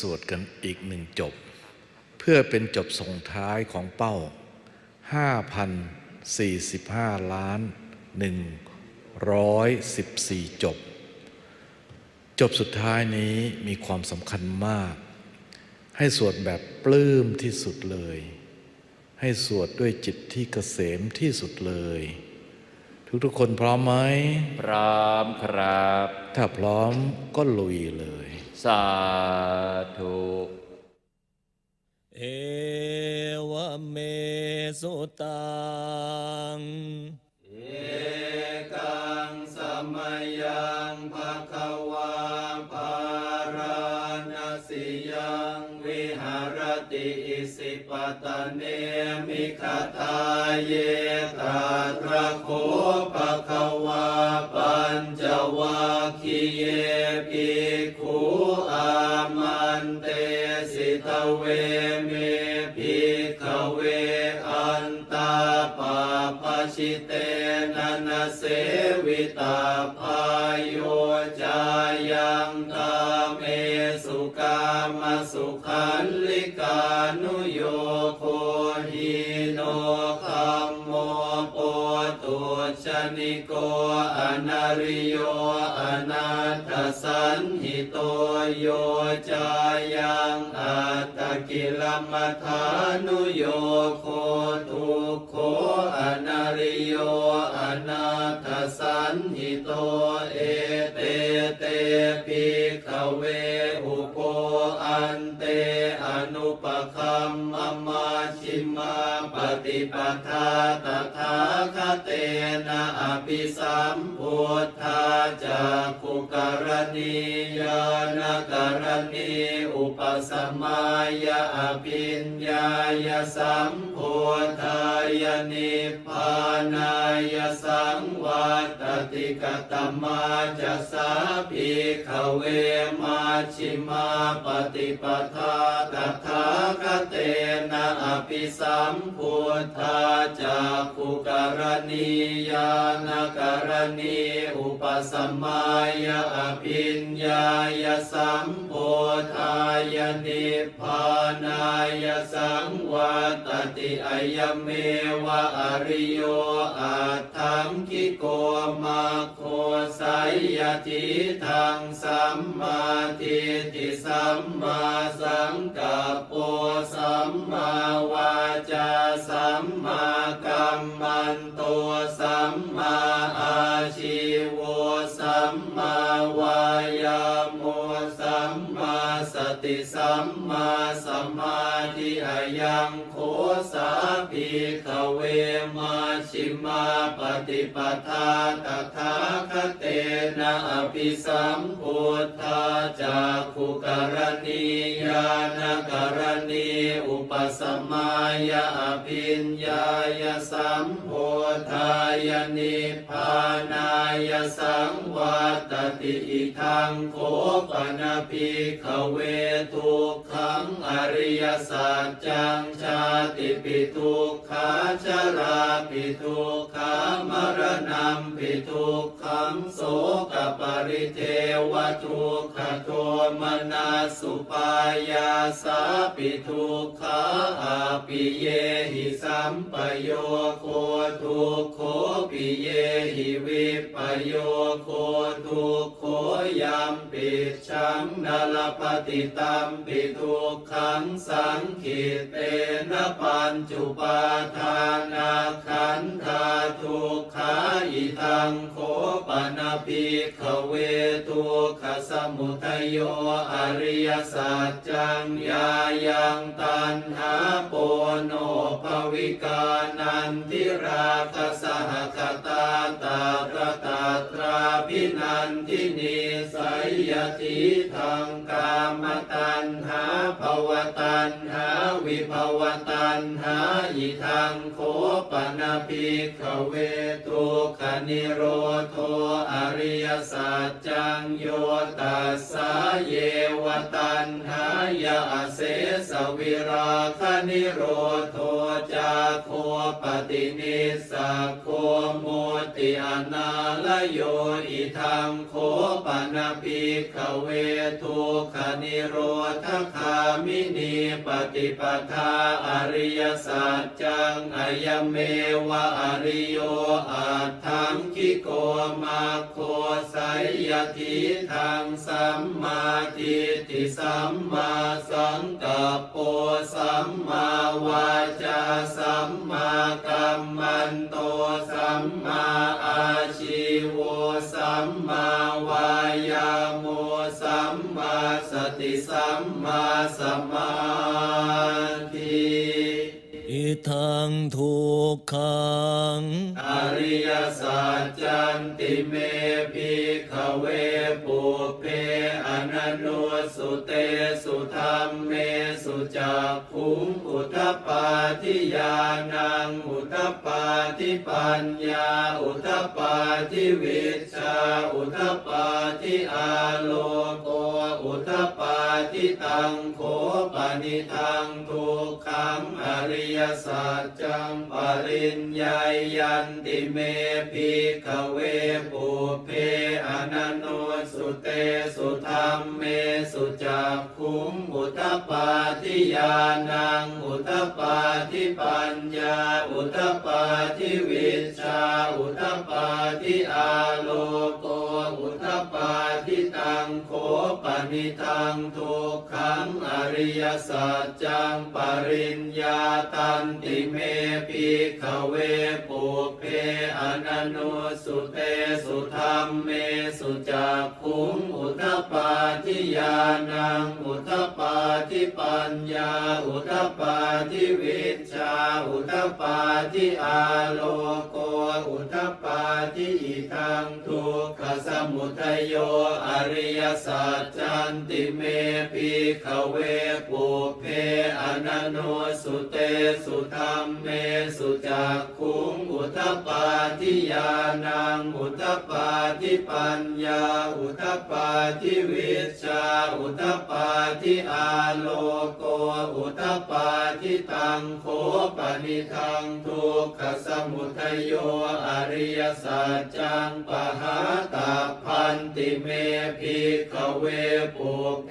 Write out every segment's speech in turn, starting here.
สวดกันอีกหนึ่งจบ เพื่อเป็นจบส่งท้ายของเป้า 5,045 ล้าน 114 จบ จบสุดท้ายนี้มีความสำคัญมาก ให้สวดแบบปลื้มที่สุดเลย ให้สวดด้วยจิตที่เกษมที่สุดเลยทุกๆคนพร้อมไหม พร้อมครับ ถ้าพร้อมก็ลุยเลย สาธุเอวเมสุตังเอกังสมยังภะคะวาภาราณสิยังวิหารติอิสิปตะเนมิคทาเยตาตระโคภะคะวาปัญจวัคคีเยภิ ทเวเมภิกขเวอันตาปาปชิเตนันเสวิตาพายโยจายังตาเมสุกามสุขันลิกานุย โกอนาริโยอนาถสันหิโตโยจายังอัตกิลมัฐานุโยโคทุโคอนาริโยอนาถสันหิโตเอเตเตปิขเว ปัทาตถาคเตนะอภิสัมพุทธาจากขุกรณียานกรณีอุปสมายาอภิญญายสัม ทธายนิพพานายสังวัตติกตมาจะสาภิกเวมาชิมาปฏิปทาตถาคเตนะอภิสัมพุทธาจากขุกรณียานกรณีอุปสมายาอภิญญายสัมพุทธายนิพพานายสังวัตติอยเมวะอริโยอาทังคิโกมาโคไสยทิทังสัมมาทิฏฐิสัมมาสังกัปโปสัมมาวาจาสัมมากัมมันโตสัมมาอาชีวสัมมาวายาโมสัมมาสติสัมมาสมาธิอายัง สาภิขเวมาชิมาปฏิปทาตถาคเตนะอภิสัมพุทธาจากขุกรณียานกรณีอุปสมายาอภิญญายสัมพุทธายนิพานายสังวัตติอิทังโคปนะภิขเวทุกขังอริยสัจจังชาติปิทุกขาชราปิทุกขามรณะปิทุกขังโสกปริเทวทุกขโทมนาสุปายาสาปิทุกขาอาปิเยหิสัมปโยโคทุกโคปิเยหิวิปโยโคทุกโคยามปิชังนลปฏิตัมปิทุกขังสังขิตเตนะปัญจุปาทานาขันธาทุกขาอิทังโคปนาปิขเวทุกขสมุทโยอริยสัจจังยายังตันหาโปโนภวิกานันทิราคสหคตา ติทังกามตันหาภวตันหาวิภวตันหาอิทังโคปนาภิกขเวทุกนิโรโทอริยสัจจังโยตัสสะเยวตันหายาเสสวิราคนิโรโทจาโคปฏินิสโคโมติอนาลโยอิทังโคปนาภิกขเวทุกขนิโรธคามินีปฏิปทาอริยสัจจังอายเมวะอริโยอาทังคิโกมาโคไสยทิทังสัมมาทิฏฐิสัมมาสังกัปโปสัมมาวาจาสัมมากัมมันโตสัมมาอา มมาวายาโมสัมมาสติสัมมาสมา ทังทุกขัง อริยสัจจันติเมภิขเวปุเพอนันโนสุเตสุธรรมเมสุจักขุงอุทปปาทิยานังอุทปปาทิปัญญา อุทปปาทิวิชา อุทปปาทิอาโลโกอุทปปาทิตังโขปนิทังทุกขังอริยสจจังปริญญายันติเมภิกขเวปุเพอนันโนสุเตสุธรรมเมสุจักขุงอุทปปาทิยานังอุทปปาทิปัญญาอุทปปาทิวิชาอุทปาทิอาโลโก อุทปปาทิตังโขปนิทังทุกขังอริยสัจจังปริญญาตันติเมปิขเวปุ นันโนสุเตสุธรรมเมสุจักขุงอุทปปาทิยานังอุทปปาทิปัญญา อุทปปาทิวิชา อุทปปาทิอาโลโก อุทปปาทิอิทังทุกขสมุทโยอริยสัจจันติเมภิขเวปุเพอนันโนสุเตสุธรรมเมสุจักขุงอุทปาทิยานังอุทปปาทิปัญญา อุทปปาทิวิชา อุทปปาทิอาโลโก อุทปปาทิตังโคปนิทังทุกขสมุทโยอริยสัจจังปหาตาพันติเมภิกขเวปุเพ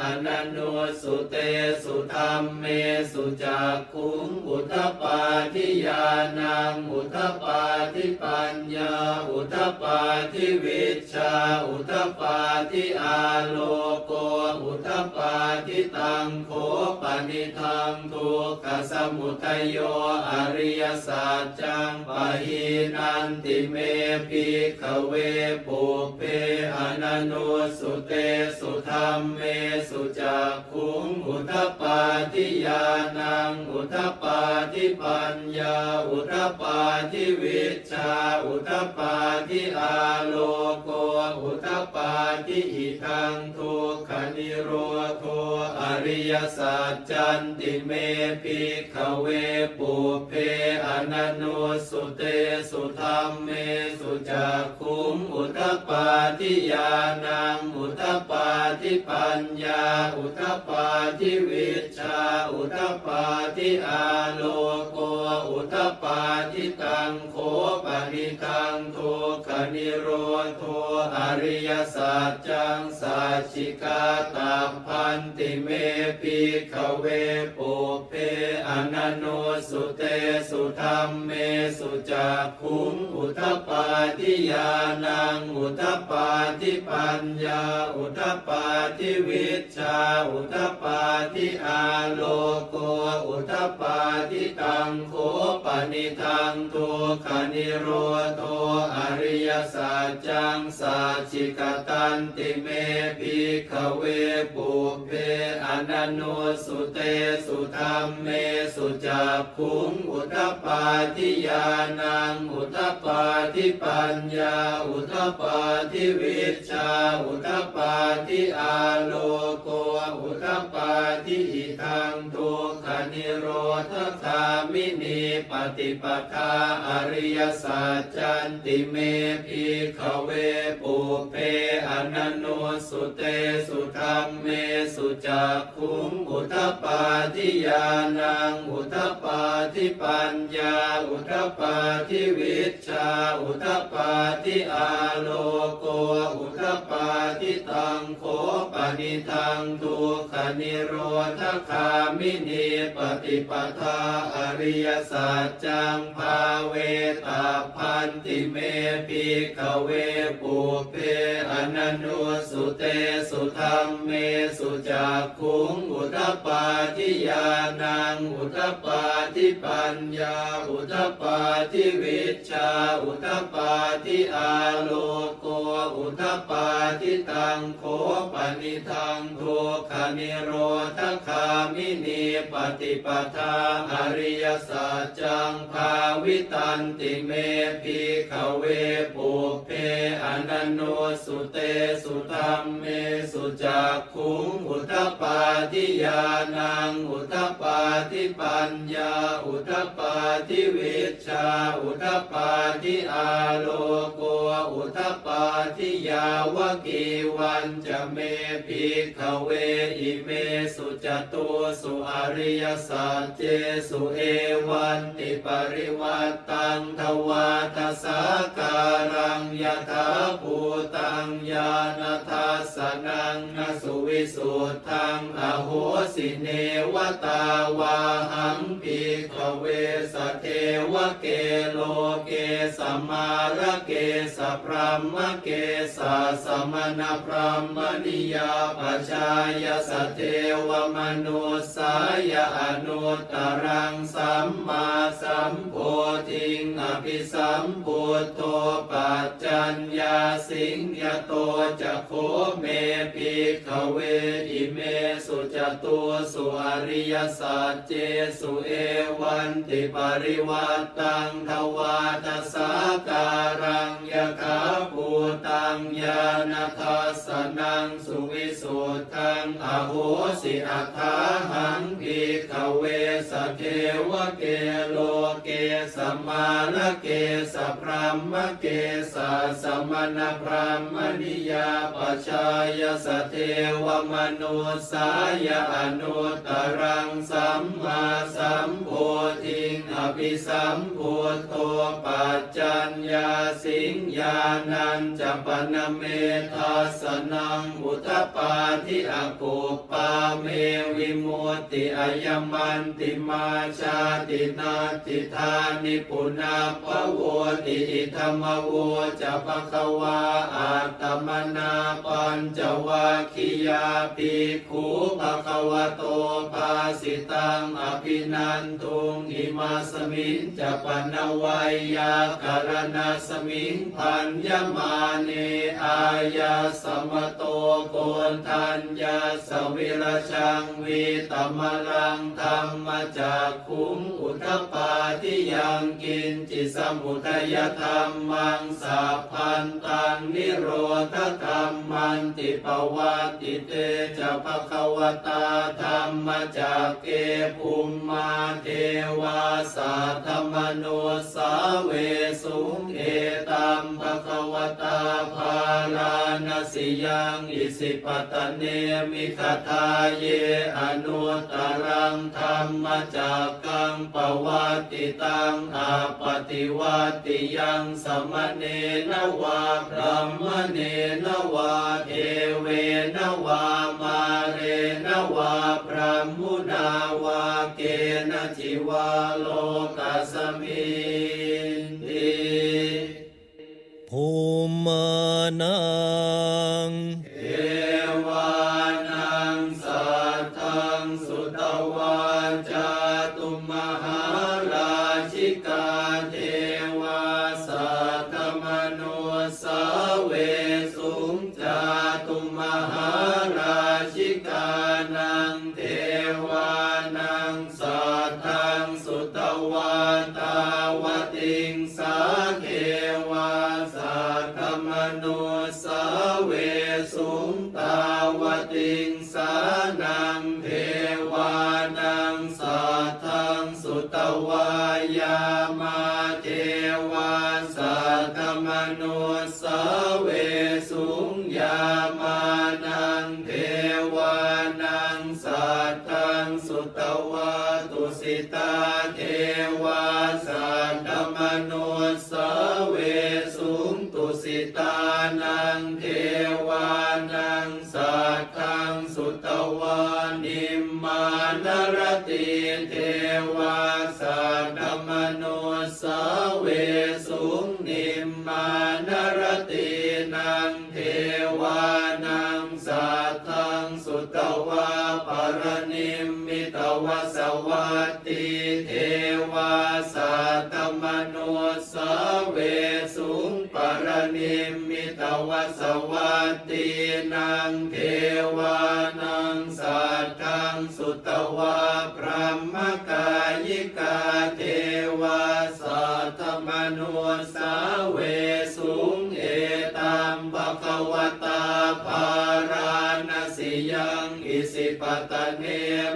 อนันโนสุเตสุธรรมเมสุจักขุงอุทปปาทิยานังอุทปาทิปัญญา อุทปปาทิวิชชาอุทปปาทิอาโลโก อุทปปาทิตังโคปนิทังทุกขสมุทโยอริยสัจจังปะหีนันติเมภิกขเวปุเพอนันโนสุเตสุธรรมเมสุจักขุงอุทปปาทิยานัง อุทปปาทิปัญญา อุทปปาทิวิชาอุทปปาทิอาโลโกอุทปปาทิอิทังทุกขนิโรโทอริยสัจจันติเมภิกขเวปุเพอนันโนสุเตสุธรรมเมสุจักขุงอุทปปาทิยานังอุทปปาทิปัญญาอุทปปาทิวิชชาอุทปปาทิอาโลโกอุทปาทิตังโคปนิทังทุกขนิโรโทอริยสัจจังสัจจิกาตาพันติเมภิขเวปุเพอนันโนสุเตสุธรรมเมสุจักขุงอุทปปาทิยานังอุทปปาทิปัญญาอุทปปาทิวิชชาอุทปปาทิอาโลโกอุทปปาทิตังโคปนิทังทุกขนนิโรโทอริยสัจจังสัจจิกตันติเมภิกขเวปุเพอนันโนสุเตสุธรรมเมสุจักขุงอุทปปาทิยานังอุทปปาทิปัญญาอุทปปาทิวิชาอุทปปาทิอาโลโกอุทปปาทิอิทังทุกขนิโรธคามินีปฏิปทาอริยสัจจันติเมภิขเวปุเพอนันโนสุเตสุธรรมเมสุจักขุงอุทปาทิยานังอุทปาทิปัญญา อุทปาทิวิชา อุทปาทิอาโลโก อุทปปาทิตังโคปนิทังทุกขนิโรธคามินีปฏิปทาอริยสัจจังภาเวตาพันติเมปิกเวปุเพอนันโนสุเตสุธรรมเมสุจักขุงอุทปปาทิยานังอุทปปาทิปัญญาอุทปปาทิวิชชาอุทปปาทิอาโลโกอุทปปาทิตังโคปนิทังทุกขนิโรธคามินีปฏิปทาอริยสัจจังภาวิตันติเมปิขเวปุเพอนันโนสุเตสุธรรมเมสุจักขุงอุทปปาทิยานังอุทปปาทิปัญญาอุทปปาทิวิชชาอุทปปาทิอาโลโกอุทปปาทิยาวกีวันจะเมภิขเวอิเมสุจตุสุอริยสัจเจสุเอวันติปริวัตตังทวาทสาการังยถาภูตังญาณทัสนังนสุวิสุทธังอโหสิเนวตาวาหังภิกขเวสเทวเกโลเกสมมาระเกสพรหมเกสสมณพรหมนิยาปชายสเทวมนุสายอนุตรังสัมมาสัมโพธิงอภสัมพุทโธปัจจัญญาสิงยโตจะโคเมภิขเวอิเมสุจตุสุอริยสัจเจสุเอวันติปริวัตตังทวาทสาการังยะขาภูตังญาณทัสสนังสุวิสุทธังอโหสิอัคาหังภิขเวสเทวเกโลเกสมมาระเกสพรหมเกสสมณพรหมนิยาปชายสเทวมนุสายอนุตรังสัมมาสัมโพธิงอภิสัมพุทโธปัจจัญญาสิงญานันจปนเมทัสนังอุทปาทิอากุปปาเมวิมุตติอายมันติมาชาตินาติธานิปุนาปโวติอิธรรมโวจะปะคะวาอาตมนาปัญจวัคคียาปิคูปะคะวะโตภาสิตังอภินันทุงอิมาสมิงจะปนวัยยาการณาสมิงพันยมาเนอายาสมโตโกนทัญญาสวิรชังวีตมลังธรรมจากคุงอุทปปาทิยังกินจิสมุทัยธรรมังสัพพันตังนิโรธธรรมันติปวัติเตจะภควตาธรรมจากเกภูมิมาเทวาสาธมโนสาเวสุงเอตัมภควตาภาลานสิยังอิสิปตเนมิคทาเยอนุตรังธรรมจากกังปวัติตังอาปติวัติยังสมเนนวาพรหมเนนวาเทเวนวามาเรนวาพระมุนาวาเกณจิวาโลกัสมินติภูมานา สิ ตวสวัตติเทวาสัตตมนุสเวสุงปรนิมิตวสวัตตินังเทวานังสัตทังสุตวาพระมกายิกาเทวาสัตตมนุสเวสุงเอตัมภะควตาภารา ปตเน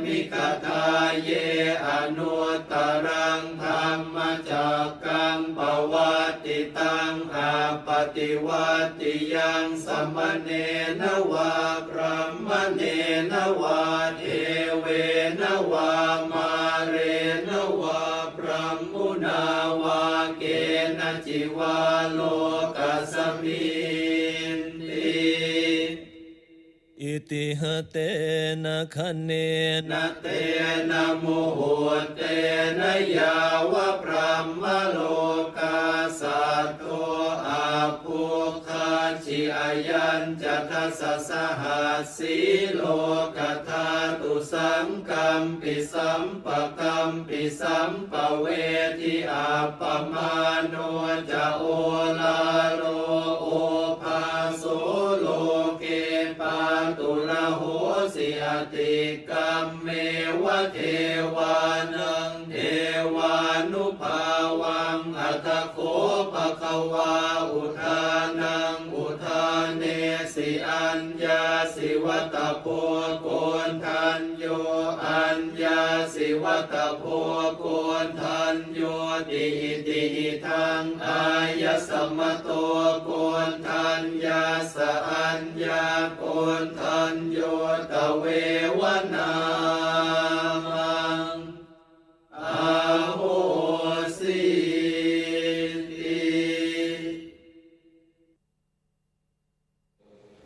มิกทาเยอนุตรังธรรมจักกังปวัตติตังอาปฏิวัติยังสมเนนวาพระมเนนวาเทเวนวามา ติหเตนะคะเนนะเตนะโมโหเตนะยาวะพระมโลกาสัตโตอาภูคาชิอายันจะทัสสะหัสสีโลกธาตุสังกัมปิสัมปะกัมปิสัมปะเวทิอาปมาโนจะโอลา วาอุทานังอุทานเนสิอัญญาสิวัตโพโกนทันโยอัญญาสิวัตโพโกนทันโยติอิติอิทังอายสมโตโกนทันยาสอัญญาโกนทันโยตเววนา